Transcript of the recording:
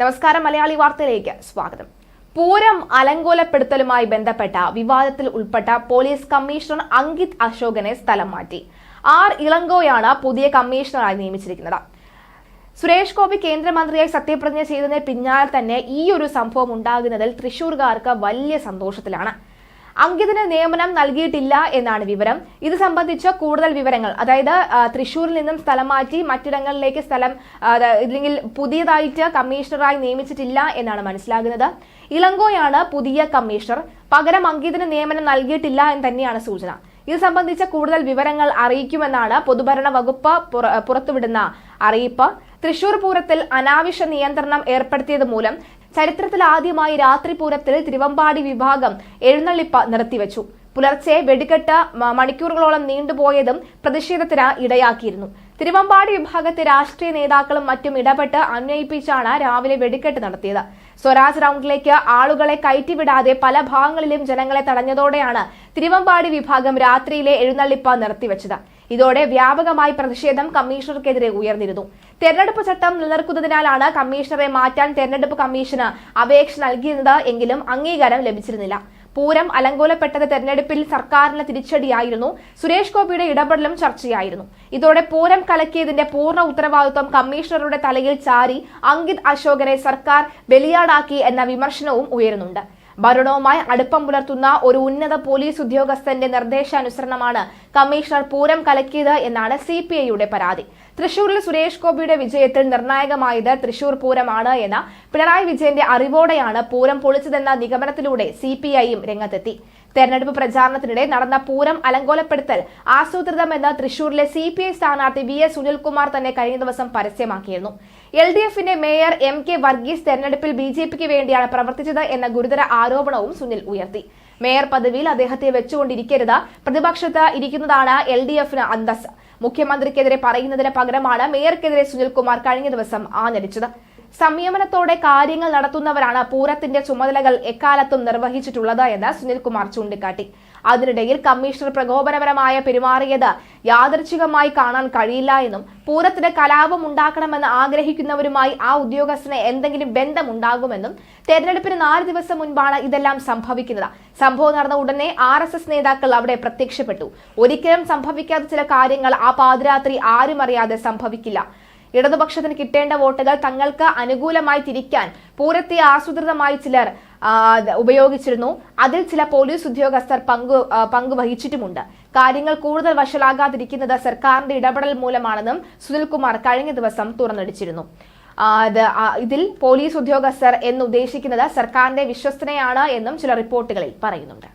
നമസ്കാരം മലയാളി വാർത്തയിലേക്ക് സ്വാഗതം. പൂരം അലങ്കോലപ്പെടുത്തലുമായി ബന്ധപ്പെട്ട വിവാദത്തിൽ ഉൾപ്പെട്ട പോലീസ് കമ്മീഷണർ അങ്കിത് അശോകനെ സ്ഥലം മാറ്റി. ആർ ഇളങ്കോയാണ് പുതിയ കമ്മീഷണറായി നിയമിച്ചിരിക്കുന്നത്. സുരേഷ് ഗോപി കേന്ദ്രമന്ത്രിയായി സത്യപ്രതിജ്ഞ ചെയ്തതിന് പിന്നാലെ തന്നെ ഈ ഒരു സംഭവം ഉണ്ടാകുന്നതിൽ തൃശൂർകാർക്ക് വലിയ സന്തോഷത്തിലാണ്. അങ്കിതിന് നിയമനം നൽകിയിട്ടില്ല എന്നാണ് വിവരം. ഇത് സംബന്ധിച്ച കൂടുതൽ വിവരങ്ങൾ. അതായത് തൃശൂരിൽ നിന്നും സ്ഥലം മാറ്റി മറ്റിടങ്ങളിലേക്ക് സ്ഥലം അല്ലെങ്കിൽ പുതിയതായിട്ട് കമ്മീഷണറായി നിയമിച്ചിട്ടില്ല എന്നാണ് മനസ്സിലാകുന്നത്. ഇളങ്കോയാണ് പുതിയ കമ്മീഷണർ. പകരം അങ്കിതിന് നിയമനം നൽകിയിട്ടില്ല എന്ന് തന്നെയാണ് സൂചന. ഇത് സംബന്ധിച്ച കൂടുതൽ വിവരങ്ങൾ അറിയിക്കുമെന്നാണ് പൊതുഭരണ വകുപ്പ് പുറ- പുറത്തുവിടുന്ന അറിയിപ്പ്. തൃശൂർ പൂരത്തിൽ അനാവശ്യ നിയന്ത്രണം ഏർപ്പെടുത്തിയത് മൂലം ചരിത്രത്തിൽ ആദ്യമായി രാത്രി പൂരത്തിൽ തിരുവമ്പാടി വിഭാഗം എഴുന്നള്ളിപ്പ് നിർത്തിവെച്ചു. പുലർച്ചെ വെടിക്കെട്ട് മണിക്കൂറുകളോളം നീണ്ടുപോയതും പ്രതിഷേധത്തിന് ഇടയാക്കിയിരുന്നു. തിരുവമ്പാടി വിഭാഗത്തെ രാഷ്ട്രീയ നേതാക്കളും മറ്റും ഇടപെട്ട് അന്വയിപ്പിച്ചാണ് രാവിലെ വെടിക്കെട്ട് നടത്തിയത്. സ്വരാജ് റൗണ്ടിലേക്ക് ആളുകളെ കയറ്റിവിടാതെ പല ഭാഗങ്ങളിലും ജനങ്ങളെ തടഞ്ഞതോടെയാണ് തിരുവമ്പാടി വിഭാഗം രാത്രിയിലെ എഴുന്നള്ളിപ്പ് നിർത്തിവെച്ചത്. ഇതോടെ വ്യാപകമായി പ്രതിഷേധം കമ്മീഷണർക്കെതിരെ ഉയർന്നിരുന്നു. തെരഞ്ഞെടുപ്പ് ചട്ടം നിലനിർക്കുന്നതിനാലാണ് കമ്മീഷണറെ മാറ്റാൻ തെരഞ്ഞെടുപ്പ് കമ്മീഷന് അപേക്ഷ നൽകിയിരുന്നത് എങ്കിലും അംഗീകാരം ലഭിച്ചിരുന്നില്ല. പൂരം അലങ്കോലപ്പെട്ടത് തെരഞ്ഞെടുപ്പിൽ സർക്കാരിന് തിരിച്ചടിയായിരുന്നു. സുരേഷ് ഗോപിയുടെ ഇടപെടലും ചർച്ചയായിരുന്നു. ഇതോടെ പൂരം കലക്കിയതിന്റെ പൂർണ ഉത്തരവാദിത്വം കമ്മീഷണറുടെ തലയിൽ ചാരി അങ്കിത് അശോകനെ സർക്കാർ ബലിയാടാക്കി എന്ന വിമർശനവും ഉയരുന്നുണ്ട്. ഭരണവുമായി അടുപ്പം പുലർത്തുന്ന ഒരു ഉന്നത പോലീസ് ഉദ്യോഗസ്ഥന്റെ നിർദ്ദേശാനുസരണമാണ് കമ്മീഷണർ പൂരം കലക്കിയത് എന്നാണ് സി പി ഐയുടെ പരാതി. തൃശൂരിൽ സുരേഷ് ഗോപിയുടെ വിജയത്തിൽ നിർണായകമായത് തൃശൂർ പൂരമാണ് എന്ന പിണറായി വിജയന്റെ അറിവോടെയാണ് പൂരം പൊളിച്ചതെന്ന നിഗമനത്തിലൂടെ സി പി ഐയും രംഗത്തെത്തി. തെരഞ്ഞെടുപ്പ് പ്രചാരണത്തിനിടെ നടന്ന പൂരം അലങ്കോലപ്പെടുത്തൽ ആസൂത്രിതമെന്ന് തൃശൂരിലെ സി പി ഐ സ്ഥാനാർത്ഥി വി എസ് സുനിൽകുമാർ തന്നെ കഴിഞ്ഞ ദിവസം പരസ്യമാക്കിയിരുന്നു. എൽ ഡി എഫിന്റെ മേയർ എം കെ വർഗീസ് തെരഞ്ഞെടുപ്പിൽ ബി ജെ പിക്ക് വേണ്ടിയാണ് പ്രവർത്തിച്ചത് എന്ന ഗുരുതര ആരോപണവും സുനിൽ ഉയർത്തി. മേയർ പദവിയിൽ അദ്ദേഹത്തെ വെച്ചുകൊണ്ടിരിക്കരുത് പ്രതിപക്ഷത്ത് ഇരിക്കുന്നതാണ് എൽ ഡി എഫിന് അന്തസ് മുഖ്യമന്ത്രിക്കെതിരെ പറയുന്നതിന് പകരമാണ് മേയർക്കെതിരെ സുനിൽകുമാർ കഴിഞ്ഞ ദിവസം ആഞ്ഞടിച്ചത്. സംയമനത്തോടെ കാര്യങ്ങൾ നടത്തുന്നവരാണ് പൂരത്തിന്റെ ചുമതലകൾ എക്കാലത്തും നിർവഹിച്ചിട്ടുള്ളത് എന്ന് സുനിൽകുമാർ ചൂണ്ടിക്കാട്ടി. അതിനിടയിൽ കമ്മീഷണർ പ്രകോപനപരമായ പെരുമാറിയത് യാദർച്ഛികമായി കാണാൻ കഴിയില്ല എന്നും പൂരത്തിന് കലാപം ഉണ്ടാക്കണമെന്ന് ആഗ്രഹിക്കുന്നവരുമായി ആ ഉദ്യോഗസ്ഥന് എന്തെങ്കിലും ബന്ധമുണ്ടാകുമെന്നും തെരഞ്ഞെടുപ്പിന് നാല് ദിവസം മുൻപാണ് ഇതെല്ലാം സംഭവിക്കുന്നത്. സംഭവം നടന്ന ഉടനെ ആർ നേതാക്കൾ അവിടെ പ്രത്യക്ഷപ്പെട്ടു. ഒരിക്കലും സംഭവിക്കാത്ത ചില കാര്യങ്ങൾ ആ പാതിരാത്രി ആരും അറിയാതെ സംഭവിക്കില്ല. ഇടതുപക്ഷത്തിന് കിട്ടേണ്ട വോട്ടുകൾ തങ്ങൾക്ക് അനുകൂലമായി തിരിക്കാൻ പൂരത്തെ ആസൂത്രിതമായി ചിലർ ഉപയോഗിച്ചിരുന്നു. അതിൽ ചില പോലീസ് ഉദ്യോഗസ്ഥർ പങ്കു പങ്കുവഹിച്ചിട്ടുമുണ്ട്. കാര്യങ്ങൾ കൂടുതൽ വഷളാകാതിരിക്കുന്നത് സർക്കാരിന്റെ ഇടപെടൽ മൂലമാണെന്നും സുനിൽകുമാർ കഴിഞ്ഞ ദിവസം തുറന്നടിച്ചിരുന്നു. ഇതിൽ പോലീസ് ഉദ്യോഗസ്ഥർ എന്നുദ്ദേശിക്കുന്നത് സർക്കാരിന്റെ വിശ്വസ്തനെയാണ് എന്നും ചില റിപ്പോർട്ടുകളിൽ പറയുന്നുണ്ട്.